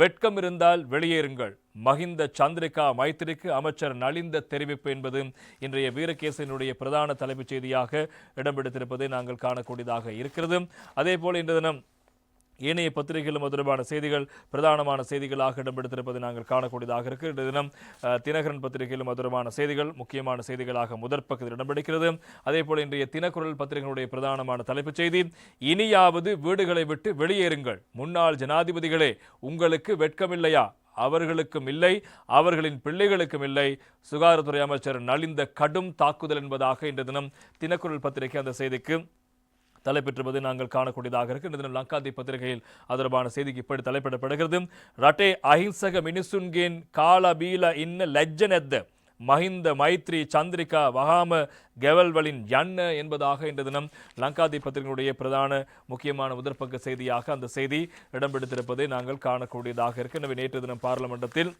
வெட்கம் இருந்தால் வெளியேறுங்கள். மஹிந்த சந்திரிகா மைத்திரிக்கு அமைச்சர் நலிந்த தெரிவிப்பு என்பது இன்றைய வீரகேசனுடைய பிரதான தலைப்புச் செய்தியாக இடம்பெடுத்திருப்பதை நாங்கள் காணக்கூடியதாக இருக்கிறது. அதே போல் இன்று தினம் ஏனைய பத்திரிகைகளும் தொடர்பான செய்திகள் பிரதானமான செய்திகளாக இடம்பெடுத்திருப்பதை நாங்கள் காணக்கூடியதாக இருக்கு. இன்று தினம் தினகரன் பத்திரிகையிலும் தொடர்பான செய்திகள் முக்கியமான செய்திகளாக முதற் பக்கத்தில் இடம்பெடுக்கிறது அதே போல இன்றைய தினக்குரல் பத்திரிகைகளுடைய பிரதானமான தலைப்புச் செய்தி இனியாவது வீடுகளை விட்டு வெளியேறுங்கள். முன்னாள் ஜனாதிபதிகளே உங்களுக்கு வெட்கமில்லையா? அவர்களுக்கும் இல்லை அவர்களின் பிள்ளைகளுக்கும் இல்லை. சுகாதாரத்துறை அமைச்சர் நலிந்த கடும் தாக்குதல் என்பதாக இன்று தினம் தினக்குரல் பத்திரிகை அந்த செய்திக்கு தலைப்பெற்றுவது நாங்கள் காணக்கூடியதாக இருக்கின்றது இந்த தினம் லங்காதி பத்திரிகையில் அதற்கான செய்திக்கு இப்படி தலைப்பிடப்படுகிறது. ரட்டே அஹிம்சக மினிசுன்கேன் காலபீல இன்ன லஜ்ஜனெத்த மஹிந்த மைத்ரி சந்திரிகா வகாம கெவல்வலின் யன்ன என்பதாக இன்று தினம் லங்காதி பத்திரிகையுடைய பிரதான முக்கியமான முதற்பக்க செய்தியாக அந்த செய்தி இடம்பெடுத்திருப்பதை நாங்கள் காணக்கூடியதாக இருக்கின்றன நேற்று தினம் பார்லிமெண்டத்தில்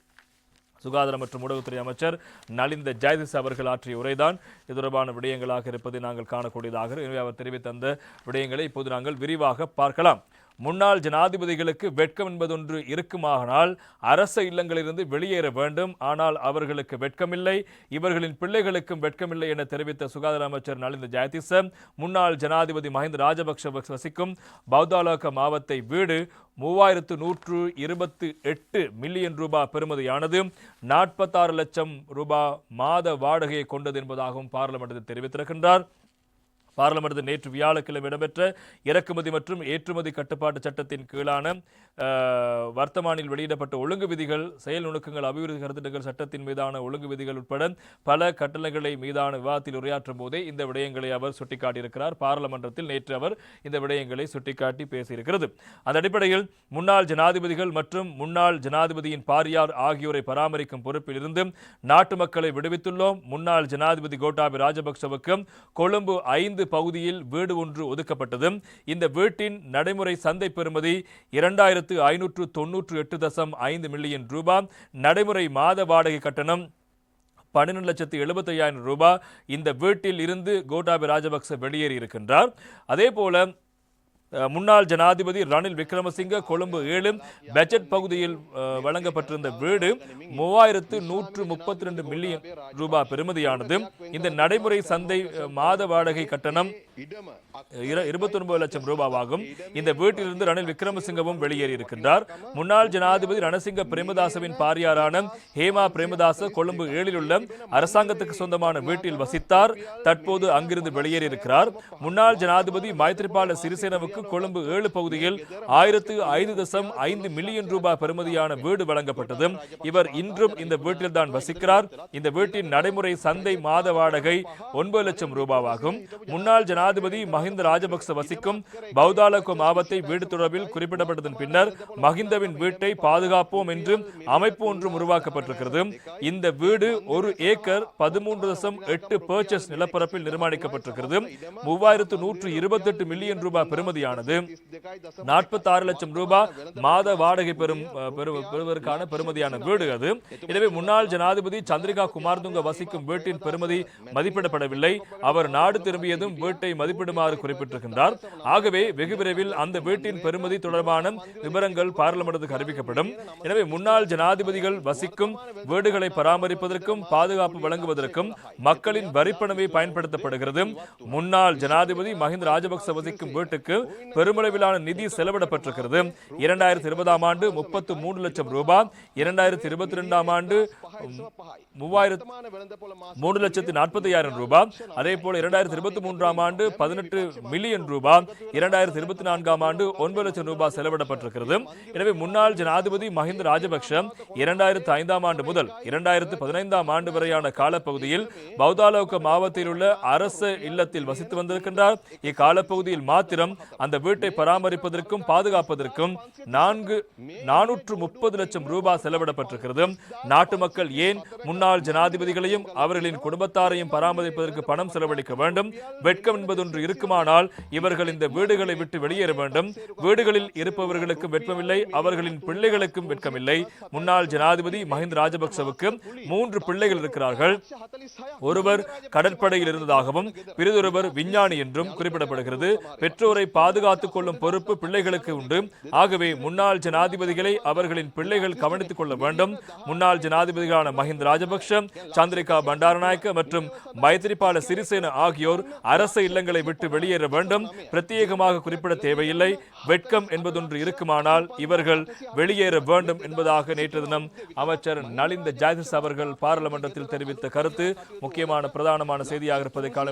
சுகாதாரம் மற்றும் உணவுத்துறை அமைச்சர் நலிந்த ஜெயதிஸ் அவர்கள் ஆற்றிய உரைதான். இது தொடர்பான விடயங்களாக இருப்பதை நாங்கள் காணக்கூடியதாக எனவே அவர் தெரிவித்த அந்த விடயங்களை இப்போது நாங்கள் விரிவாக பார்க்கலாம். முன்னாள் ஜனாதிபதிகளுக்கு வெட்கம் என்பதொன்று இருக்குமானால் அரச இல்லங்களிலிருந்து வெளியேற வேண்டும். ஆனால் அவர்களுக்கு வெட்கமில்லை. இவர்களின் பிள்ளைகளுக்கும் வெட்கமில்லை என தெரிவித்த சுகாதார அமைச்சர் நலிந்த ஜெயதிச முன்னாள் ஜனாதிபதி மஹிந்த ராஜபக்ஷ வசிக்கும் பௌத்தாலோக மாவத்தை வீடு மூவாயிரத்து நூற்று இருபத்து எட்டு மில்லியன் ரூபாய் பெறுமதியானது. நாற்பத்தாறு லட்சம் ரூபாய் மாத வாடகையை கொண்டது என்பதாகவும் பார்லிமெண்டத்தில் தெரிவித்திருக்கின்றார். பார்லிமெண்டத்தில் நேற்று வியாழக்கிழமை இடம்பெற்ற இறக்குமதி மற்றும் ஏற்றுமதி கட்டுப்பாட்டு சட்டத்தின் கீழான வர்த்தமானில் வெளியிடப்பட்ட ஒழுங்கு விதிகள் செயல் நுணுக்கங்கள் அபிவிருத்தி கருத்திட்டங்கள் சட்டத்தின் மீதான ஒழுங்கு விதிகள் உட்பட பல கட்டணங்களை மீதான விவாதத்தில் உரையாற்றும் போதே இந்த விடயங்களை அவர் சுட்டிக்காட்டியிருக்கிறார். பாராளுமன்றத்தில் நேற்று அவர் இந்த விடயங்களை சுட்டிக்காட்டி பேசியிருக்கிறது. அந்த அடிப்படையில் முன்னாள் ஜனாதிபதிகள் மற்றும் முன்னாள் ஜனாதிபதியின் பாரியார் ஆகியோரை பராமரிக்கும் பொறுப்பில் இருந்து நாட்டு மக்களை விடுவித்துள்ளோம். முன்னாள் ஜனாதிபதி கோட்டாபி ராஜபக்சவுக்கு கொழும்பு ஐந்து பகுதியில் வீடு ஒன்று ஒதுக்கப்பட்டது. இந்த வீட்டின் நடைமுறை சந்தை பெறுமதி இரண்டாயிரத்து ஐநூற்று தொன்னூற்று எட்டு தசம் ஐந்து மில்லியன் ரூபாய் நடைமுறை மாத வாடகை கட்டணம் பன்னிரண்டு லட்சத்து எழுபத்தையாயிரம் ரூபாய் இந்த வீட்டில் இருந்து கோட்டாபி ராஜபக்ச வெளியேறி இருக்கின்றார் அதே போல முன்னாள் ஜனாதிபதி ரணில் விக்ரமசிங்க கொழும்பு ஏழு பட்ஜெட் பகுதியில் வழங்கப்பட்டிருந்த வீடு மூவாயிரத்து நூற்று முப்பத்தி ரெண்டு மில்லியன் ரூபாய் பெறுமதியானது. இந்த நடைமுறை சந்தை மாத வாடகை கட்டணம் இருபத்தி ஒன்பது லட்சம் ரூபாவாகும். இந்த வீட்டிலிருந்து ரணில் விக்ரமசிங்கவும் வெளியேறி இருக்கின்றார் முன்னாள் ஜனாதிபதி ரணசிங்க பிரேமதாசவின் பாரியாரான ஹேமா பிரேமதாச கொழும்பு ஏழில் உள்ள அரசாங்கத்துக்கு சொந்தமான வீட்டில் வசித்தார். தற்போது அங்கிருந்து வெளியேறி இருக்கிறார் முன்னாள் ஜனாதிபதி மைத்ரிபால சிறிசேனவுக்கு கொழும்பு ஏழு பகுதியில் ஆயிரத்து ஐந்து தசம் ஐந்து மில்லியன் ரூபாய் பெறுமதியான வீடு வழங்கப்பட்டது. இவர் இன்றும் இந்த வீட்டில் தான் வசிக்கிறார். இந்த வீட்டின் நடைமுறை சந்தை மாத வாடகை ஒன்பது லட்சம் ரூபாவாகும். முன்னாள் ஜனாதிபதி ஜனாதிபதி மஹிந்த ராஜபக்ச வசிக்கும் பௌதாலகோ மாவத்தை வீடு தொடர்பில் குறிப்பிடப்பட்டதன் பின்னர் மஹிந்தவின் வீட்டை பாதுகாப்போம் என்று அமைப்பு ஒன்றும் உருவாக்கப்பட்டிருக்கிறது. இந்த வீடு ஒரு ஏக்கர் பதிமூன்று தசம் எட்டு பர்ச்சஸ் நிலப்பரப்பில் நிர்மாணிக்கப்பட்டிருக்கிறது. மூவாயிரத்து நூற்று இருபத்தெட்டு மில்லியன் ரூபாய் பெறுமதியானது. நாற்பத்தி ஆறு லட்சம் ரூபாய் மாத வாடகை பெறும் பெறுவதற்கான பெறுமதியான வீடு அது. எனவே முன்னாள் ஜனாதிபதி சந்திரிகா குமார்துங்க வசிக்கும் வீட்டின் பெறுமதி மதிப்பிடப்படவில்லை. அவர் நாடு திரும்பியதும் வீட்டை மதிப்பிடுமாறு குறிப்பிட்டிருக்கின்றார். ஆகவே வெகு விரைவில் அந்த வீட்டின் பெறுமதி தொடர்பான விவரங்கள் பாராளுமன்றத்துக்கு அறிவிக்கப்படும். எனவே முன்னாள் ஜனாதிபதிகள் வசிக்கும் வீடுகளை பராமரிப்பதற்கும் பாதுகாப்பு வழங்குவதற்கும் மக்களின் வரிப்பணமே பயன்படுத்தப்படுகிறது. முன்னாள் ஜனாதிபதி மஹிந்த ராஜபக்ச வசிக்கும் வீட்டுக்கு பெருமளவிலான நிதி செலவிடப்பட்டிருக்கிறது. இரண்டாயிரத்தி இருபதாம் ஆண்டு முப்பத்து மூன்று லட்சம் ரூபாய் இரண்டாயிரத்தி இருபத்தி ரெண்டாம் ஆண்டு மூவாயிரத்து மூணு லட்சத்தி நாற்பத்தி ஆயிரம் ரூபாய். அதே போல இரண்டாயிரத்தி இருபத்தி மூன்றாம் ஆண்டு பதினெட்டு மில்லியன் ரூபாய். இரண்டாயிரத்தி இருபத்தி நான்காம் ஆண்டு ஒன்பது லட்சம் ரூபாய் செலவிடப்பட்டிருக்கிறது. எனவே முன்னாள் ஜனாதிபதி மஹிந்த ராஜபக்ஷ இரண்டாயிரத்து ஐந்தாம் ஆண்டு முதல் இரண்டாயிரத்து பதினைந்தாம் ஆண்டு வரையான காலப்பகுதியில் பௌதாலோக மாவட்டத்தில் உள்ள அரசு இல்லத்தில் வசித்து வந்திருக்கின்றார். இக்காலப்பகுதியில் மாத்திரம் அந்த வீட்டை பராமரிப்பதற்கும் பாதுகாப்பதற்கும் நான்கு நானூற்று முப்பது லட்சம் ரூபாய் செலவிடப்பட்டிருக்கிறது. நாட்டு மக்கள் நீங்கள் ஏன் முன்னாள் ஜனாதிபதிகளையும் அவர்களின் குடும்பத்தாரையும் பராமரிப்பதற்கு பணம் செலவழிக்க வேண்டும்? வெட்கம் என்பதொன்று இருக்குமானால் இவர்கள் இந்த வீடுகளை விட்டு வெளியேற வேண்டும். வீடுகளில் இருப்பவர்களுக்கும் வெட்கமில்லை அவர்களின் பிள்ளைகளுக்கும் வெட்கமில்லை. முன்னாள் ஜனாதிபதி மஹிந்த ராஜபக்சவுக்கு மூன்று பிள்ளைகள் இருக்கிறார்கள். ஒருவர் கடற்படையில் இருந்ததாகவும் பிறிதொருவர் விஞ்ஞானி என்றும் குறிப்பிடப்படுகிறது. பெற்றோரை பாதுகாத்துக் கொள்ளும் பொறுப்பு பிள்ளைகளுக்கு உண்டு. ஆகவே முன்னாள் ஜனாதிபதிகளை அவர்களின் பிள்ளைகள் கவனித்துக் கொள்ள வேண்டும். முன்னாள் ஜனாதிபதிகள் ஜனாதிபதிகளான மஹிந்த ராஜபக்ஷ சந்திரிகா பண்டாரநாயக்க மற்றும் மைத்திரிபால சிறிசேன ஆகியோர் அரச இல்லங்களை விட்டு வெளியேற வேண்டும். பிரத்யேகமாக குறிப்பிட தேவையில்லை. வெட்கம் என்பதொன்று இருக்குமானால் இவர்கள் வெளியேற வேண்டும் என்பதாக நேற்று தினம் அமைச்சர் நலிந்த ஜாதிஸ் அவர்கள் பாராளுமன்றத்தில் தெரிவித்த கருத்து முக்கியமான பிரதானமான செய்தியாக இருப்பதை காண